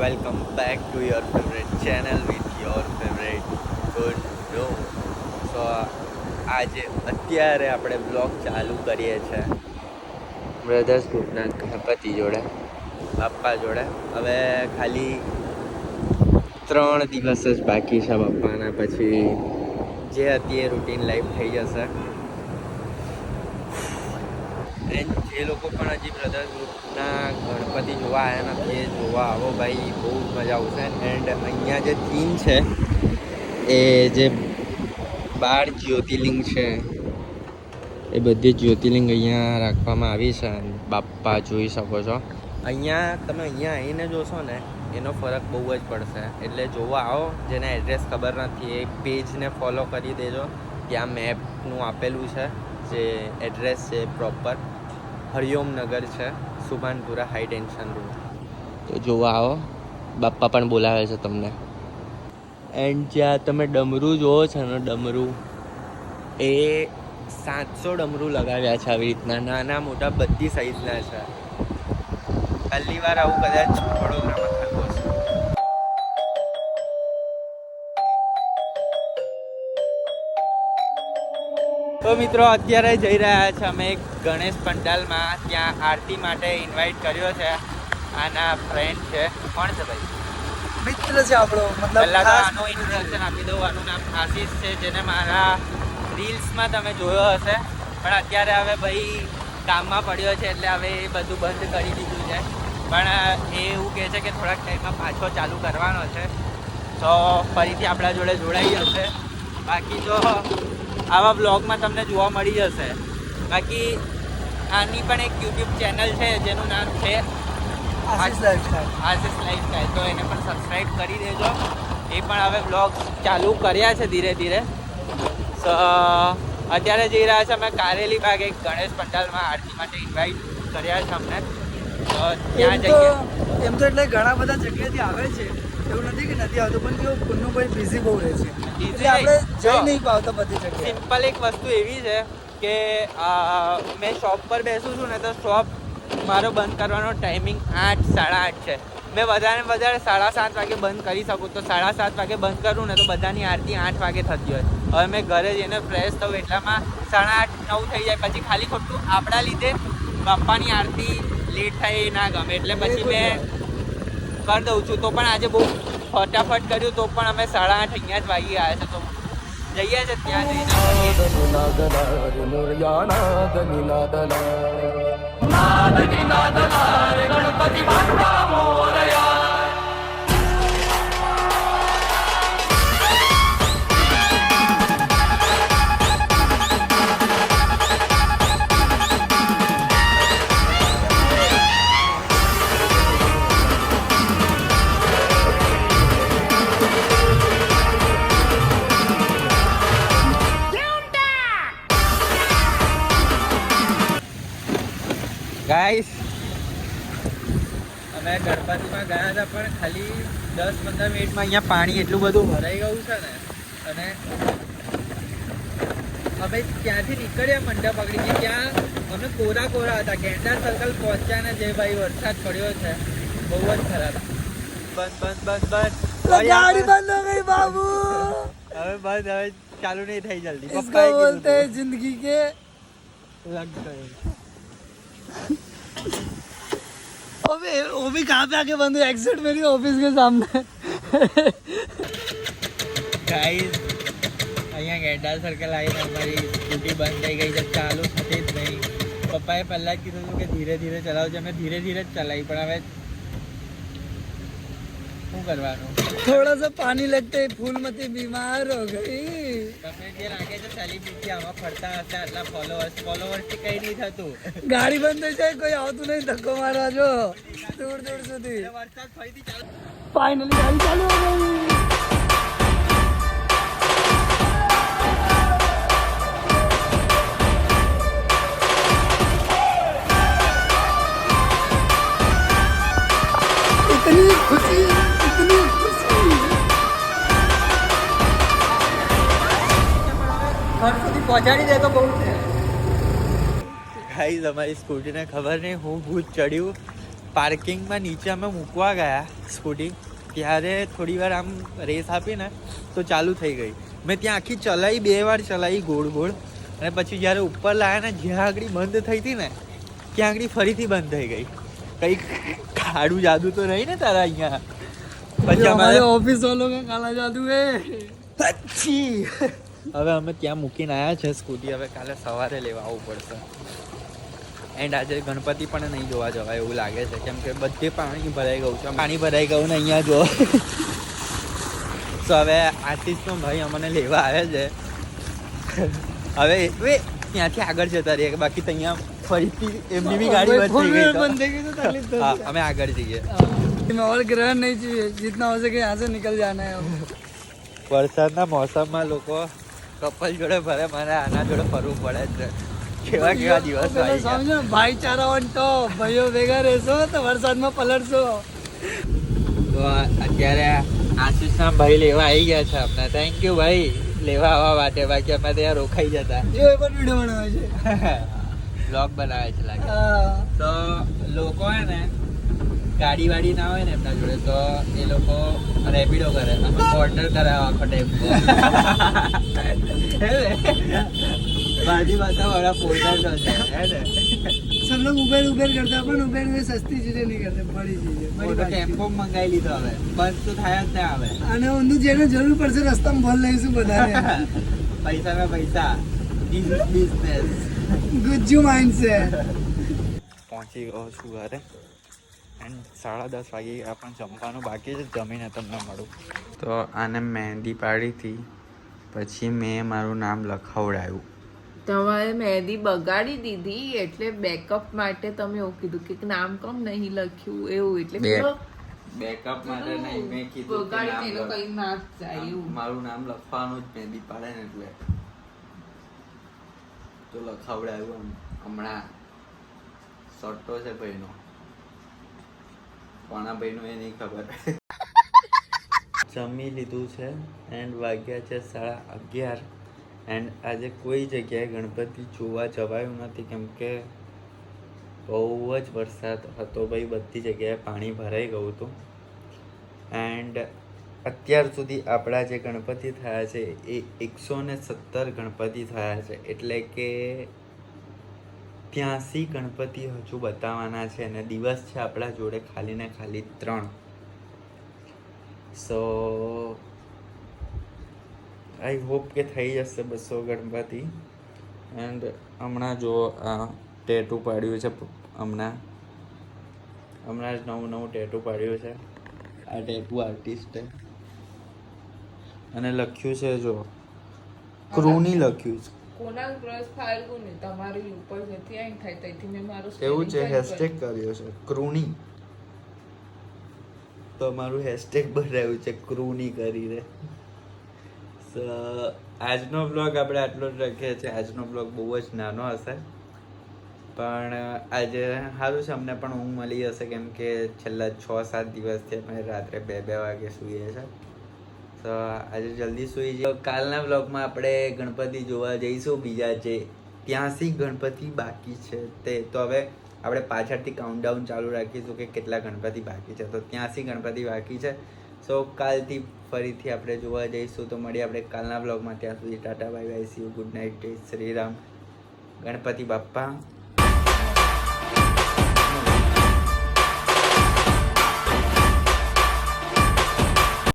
Welcome back to your favourite channel with your favourite good no so આજે અત્યારે આપણે blog ચાલુ કરીએ છીએ. બ્રધર્સ ગ્રુપના ગણપતિ જોડે, બાપ્પા જોડે. હવે ખાલી ત્રણ દિવસ જ બાકી છે બાપ્પાના, પછી જે હતી એ રૂટીન લાઈફ થઈ જશે. એન્ડ જે લોકો પણ હજી બ્રધર્સ ગ્રુપના ગણપતિ જોવા આવ્યા નથી એ જોવા આવો ભાઈ, બહુ મજા આવશે. એન્ડ અહીંયા જે થીમ છે, એ જે બાર જ્યોતિર્લિંગ છે, એ બધી જ્યોતિર્લિંગ અહીંયા રાખવામાં આવી છે. બાપ્પા જોઈ શકો છો. અહીંયા તમે અહીંયા આવીને જોશો ને, એનો ફરક બહુ જ પડશે. એટલે જોવા આવો, જેને એડ્રેસ ખબર નથી, એ પેજને ફોલો કરી દેજો. ત્યાં મેપનું આપેલું છે, જે એડ્રેસ છે પ્રોપર હરિઓમ નગર છે, સુભાનપુરા હાઈ ટેન્શન રોડ તો જોવા આવો, બાપ્પા પણ બોલાવે છે તમને. એન્ડ જ્યાં તમે ડમરું જોવો છો ને ડમરું, એ સાતસો ડમરું લગાવ્યા છે આવી રીતના. નાના મોટા બધી સાઈઝના છે. પહેલી વાર આવું કદાચ વડોદરામાં તો મિત્રો અત્યારે જઈ રહ્યા છે અમે ગણેશ પંડાલમાં. ત્યાં આરતી માટે ઇન્વાઇટ કર્યો છે. આના ફ્રેન્ડ છે. કોણ છે ભાઈ? મિત્ર છે આપણો મતલબ પહેલા તો આનું ઇન્ટ્રોડક્શન આપી દઉં. આનું નામ આશીષ છે જેને મારા રીલ્સમાં તમે જોયો હશે. પણ અત્યારે હવે ભાઈ કામમાં પડ્યો છે એટલે હવે એ બધું બંધ કરી દીધું છે. પણ એ એવું કહે છે કે થોડાક ટાઈમમાં પાછો ચાલુ કરવાનો છે. તો ફરીથી આપણા જોડે જોડાઈ જશે. બાકી તો આવા બ્લોગમાં તમને જોવા મળી જશે. બાકી આની પણ એક યુટ્યુબ ચેનલ છે જેનું નામ છે આશિષ લાઈફસ્ટાઈલ આશિષ લાઈફસ્ટાઈલ તો એને પણ સબસ્ક્રાઈબ કરી દેજો. એ પણ હવે બ્લોગ ચાલુ કર્યા છે ધીરે ધીરે. અત્યારે જઈ રહ્યા છે અમે કારેલી બાગ એક ગણેશ પંડાલમાં આરતી માટે ઇન્વાઇટ કર્યા છે અમને. ત્યાં જઈએ. એમ તો એટલે ઘણા બધા જગ્યાએથી આવે છે. એવું નથી કે નથી આવતું પણ કેવું પુન્નુભાઈ બિઝી બહુ રહે છે. બીજી એટલે આપણે. જઈ નહીં પાવતા બધી જગ્યાએ. સિમ્પલ એક વસ્તુ એવી છે કે મેં શોપ પર બેસું છું ને તો શોપ મારો બંધ કરવાનો ટાઈમિંગ આઠ સાડા આઠ છે. મેં વધારે વધારે સાડા સાત વાગે બંધ કરી શકું. તો સાડા સાત વાગે બંધ કરું ને તો બધાની આરતી આઠ વાગે થતી હોય. હવે મેં ઘરે જઈને ફ્રેશ થઉં એટલામાં સાડા આઠ નવ થઈ જાય. પછી ખાલી ખોટું આપણા લીધે બાપાની આરતી લેટ થાય ના ગમે એટલે પછી મેં કરી દઉં છું. તો પણ આજે બહુ ફટાફટ કર્યું, તો પણ અમે સાડા આઠ અહીંયા જ વાગી આવ્યા છે. તો જઈએ છે ત્યાં જઈને. મળીએ. ગાઈસ અમે ગણપતિમાં ગયા હતા પણ ખાલી દસ પંદર મિનિટમાં અહીંયા પાણી એટલું બધું ભરાઈ ગયું છે ને અને અમે ત્યાંથી નીકળ્યા મંડપ પકડી ત્યાં અમે કોરા કોરા હતા ગેંડા સર્કલ પહોંચ્યા ને જે ભાઈ વરસાદ પડ્યો છે બહુ જ ખરાબ. બસ બસ બસ બસ. બાબુ. હવે બસ હવે ચાલુ નહીં થઈ જલ્દી. બોલતે જિંદગી કે લગ ગયે. अबे वो भी कहाँ पे आके बंद हुई एग्जिट मेरी ऑफिस के सामने ગાઈઝ અહીંયા ગેંડા સર્કલ આવીને અમારી સ્કૂટી બંધ થઈ ગઈ છે ચાલુ થતી જ નહીં પપ્પાએ પહેલાં જ કીધું હતું કે ધીરે ધીરે ચલાવજો અમે ધીરે ધીરે જ ચલાવી પણ હવે શું કરવાનું? થોડો સો પાણી લગતે ફૂલમતી બીમાર હો ગઈ. તમને જે લાગે છે સેલિબ્રિટી આમાં ફરતા હશે આટલા ફોલોઅર્સ ફોલોઅર્સથી કઈ નહીં થતું. ગાડી બંધ થઈ જાય કોઈ આવતું નહીં ધક્કો મારવા જો. દૂર દૂર સુધી. ફાઇનલી ગાડી ચાલુ. પહોંચાડી દે તો બહુ છે. ગાઈઝ અમારી સ્કૂટીને ખબર નહીં હું ભૂત ચડ્યું. પાર્કિંગમાં નીચે અમે મૂકવા ગયા સ્કૂટી. ત્યારે થોડી વાર આમ રેસ આપીને તો ચાલુ થઈ ગઈ. મેં ત્યાં આખી ચલાવી બે વાર ચલાવી ગોળ ગોળ. અને પછી જ્યારે ઉપર લાયા ને જ્યાં આગળ બંધ થઈ હતી ને ત્યાં આગળ ફરીથી બંધ થઈ ગઈ. કંઈક ખાડુ જાદુ તો રહી ને તારા અહીંયા? પછી અમારે ઓફિસ વાલો કાલા જાદુ એ પછી. હવે અમે ત્યાં મૂકીને આવ્યા છે સ્કૂટી. હવે કાલે સવારે લેવા આવવું પડશે. એન્ડ આજે ગણપતિ પણ નહીં જોવા જવાય એવું લાગે છે. કેમ કે બધે પાણી ભરાઈ ગયું છે. પાણી ભરાઈ ગયું ને અહીંયા જો તો હવે આશીષનો ભાઈ અમને લેવા આવે છે. હવે હવે ત્યાંથી આગળ જતા રહીએ. બાકી તો અહીંયા ફરીથી એમની બી ગાડી બંધ થઈ ગઈ હા અમે આગળ જઈએ. મેં ઓલ ગ્રહ નહીં જોઈએ. જીતના હો સકે યહાં સે નિકલ જાના હે વરસાદના મોસમમાં લોકો કપલ જોડે ભરે મારે આના જોડે ફરવું પડે છે કેવા કેવા દિવસ સમજો ભાઈચારા ઓન ટોપ ભાઈઓ ભેગા રહેશો તો વરસાદમાં પલળશો. તો અત્યારે આશીષના ભાઈ લેવા આવી ગયા છે આપણે થેન્ક યુ ભાઈ. લેવા આવવા માટે. બાકી અમે ત્યાં રોકાઈ જતા. એ પણ વીડિયો બનાવે છે. બ્લોગ બનાવે છે લાગે. તો લોકો હે ને ગાડી વાડી ના હોય ને એમના જોડે તો એ લોકો રેપિડો કરે. અમે ઓર્ડર કરાવે આખો ટાઈમ વાળા પોર્ટર ઉબેર ઉબેર કરતા પણ ઉબેર સસ્તી ચીજે નહીં કરતે બડી મંગાવી લીધો હવે. બસ તો થાય જ ના આવે અને ઊંધું જેને જરૂર પડશે રસ્તામાં ભલ લઈશું બધાને. પૈસા મે પૈસા. બિઝનેસ ગુજ્જુ છે પહોંચી ગયો છું ઘરે. એન્ડ સાડા દસ વાગે પણ જમવાનું બાકી છે જમીને તમને મળું. તો આને મહેંદી પાડી હતી પછી મેં મારું નામ લખાવડાયું. તમારે મહેંદી બગાડી દીધી એટલે બેકઅપ માટે તમે એવું કીધું કે નામ કમ નહીં લખ્યું એવું એટલે બેકઅપ માટે નહીં મેં કીધું બગાડી નામ કઈ ના જાય એવું. મારું નામ લખવાનું જ મહેંદી પાડે ને એટલે. તો લખાવડાયું. હમણાં સટ્ટો છે ભાઈનો. કોના ભાઈનો એ નહીં ખબર. જમી લીધું છે એન્ડ વાગ્યા છે સાડા અગિયાર. એન્ડ આજે કોઈ જગ્યાએ ગણપતિ જોવા જવાયું નથી કેમ કે બહુ જ વરસાદ હતો ભાઈ, બધી જગ્યાએ પાણી ભરાઈ ગયું હતું. એન્ડ અત્યાર સુધી આપણા જે ગણપતિ થયા છે એ એકસો ને સત્તર ગણપતિ થયા છે. એટલે કે ત્યાંસી ગણપતિ હજુ બતાવવાના છે અને દિવસ છે આપણા જોડે ખાલી ને ખાલી ત્રણ. સો આઈ હોપ કે થઈ જશે બસો ગણપતિ. એન્ડ હમણાં જો આ ટેટુ પાડ્યું છે હમણાં. હમણાં જ નવું નવું ટેટુ પાડ્યું છે. આ ટેટુ આર્ટિસ્ટે અને લખ્યું છે જો, ક્રૂની લખ્યું છે. કોના ક્રોસ ફાળવું ને તમારી ઉપર જતી આઈ થાય તેથી મેં મારું એવું છે હેશટેગ કર્યો. છે ક્રૂની તો મારું હેશટેગ બનાવ્યું છે ક્રૂની કરીને. સો આજનો બ્લોગ આપણે આટલો જ રાખીએ છીએ. આજનો બ્લોગ બહુ જ નાનો હશે. પણ આજે સારું છે અમને પણ ઊંઘ મળી હશે કેમ કે છેલ્લા છ સાત દિવસથી અમે રાત્રે બે બે વાગે સૂઈએ છીએ તો આજે જલ્દી સૂઈ જઈએ કાલના બ્લોગમાં આપણે ગણપતિ જોવા જઈશું બીજા જે ત્યાંસી ગણપતિ બાકી છે તે. તો હવે આપણે પાછળથી કાઉન્ટડાઉન ચાલુ રાખીશું કે કેટલા ગણપતિ બાકી છે. તો ત્યાંસી ગણપતિ બાકી છે. સો કાલથી ફરીથી આપણે જોવા જઈશું. તો મળીએ આપણે કાલના બ્લોગમાં ત્યાં સુધી ta-ta bye bye. See good night Jai Shri Ganapati Bappa.